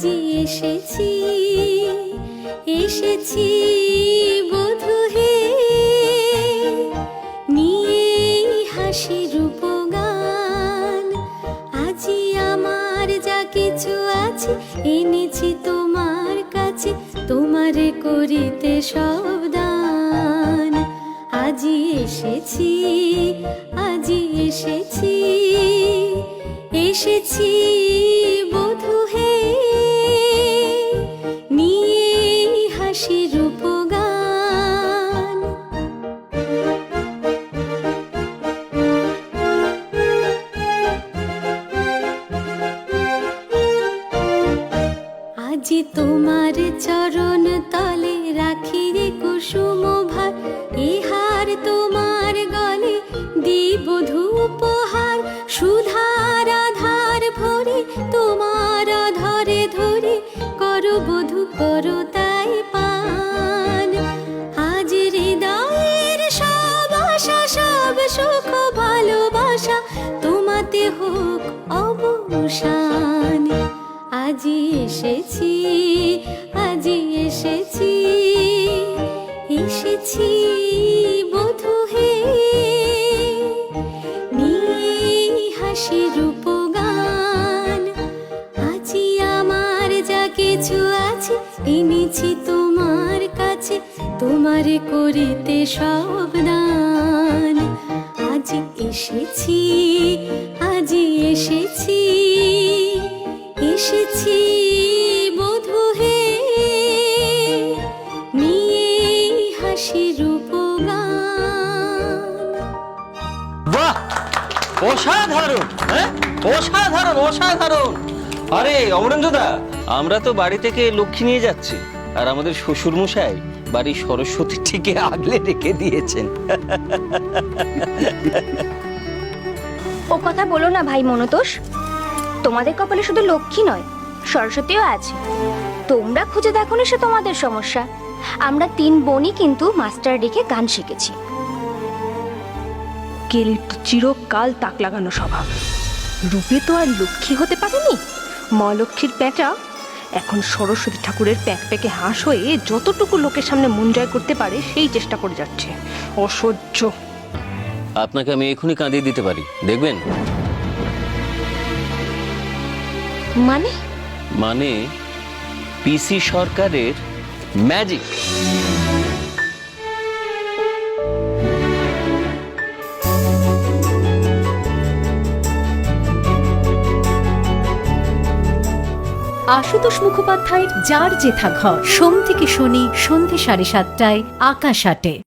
আজি এসেছি এসেছি বধু হে। নিয়ে হাসি রূপগান, আজি আমার যা কিছু আছে, এনেছি তোমার কাছে, তোমারে করিতে সব দান। আজি এসেছি আজি এসেছি এসেছি তোমার চরণ তলে রাখি রে কুসুম ভার। ইহার তোমার গলে দিব ধূপহার। সুধার আধার ভরে তোমার ধরে ধরে। করো বধু, করো তাই পান। আজ হৃদয়ের সব আশা, সব সুখ, ভালোবাসা তোমাতে হোক অবসান আজি এসেছি আজি এসেছি। এসেছি হে। আমার যা কিছু আছে, এনেছি তোমার কাছে। তোমারে করিতে সব দান। আজি এসেছি আজি এসেছি। এসেছি বধু হে। নিয়ে হাসি রূপগান বাহ! অসাধারণ হ্যাঁ? অসাধারণ অসাধারণ। আরে অমরেন্দ্রদা আমরা তো বাড়ি থেকে লক্ষ্মী নিয়ে যাচ্ছি আর আমাদের শ্বশুর মশাই বাড়ির সরস্বতী ঠিকে আগলে রেখে দিয়েছেন। ও কথা বলো না ভাই মনতোষ। তোমাদের কপালে শুধু লক্ষ্মী নয় সরস্বতীও আছে। তোমরা খুঁজে দেখো না সে তোমাদের সমস্যা। আমরা তিন বোনই কিন্তু মাস্টার ডেকে গান শিখেছি। কেলির তো চিরকাল তাক লাগানো স্বভাব। রূপে তো আর লক্ষ্মী হতে পারেনি। মা লক্ষ্মীর প্যাঁচা। এখন সরস্বতী ঠাকুরের প্যাক প্যাকে হাঁস হয়ে যতটুকু লোকের সামনে মন জয় করতে পারে সেই চেষ্টা করে যাচ্ছে। অসহ্য। আপনাকে আমি এখনই কাঁদিয়ে দিতে পারি। দেখবেন? মানে? মানে পিসি সরকারের ম্যাজিক আশুতোষ মুখোপাধ্যায়ের যার জেঠা ঘর সোম থেকে শনি সন্ধে সাড়ে সাতটায় আকাশ আটে।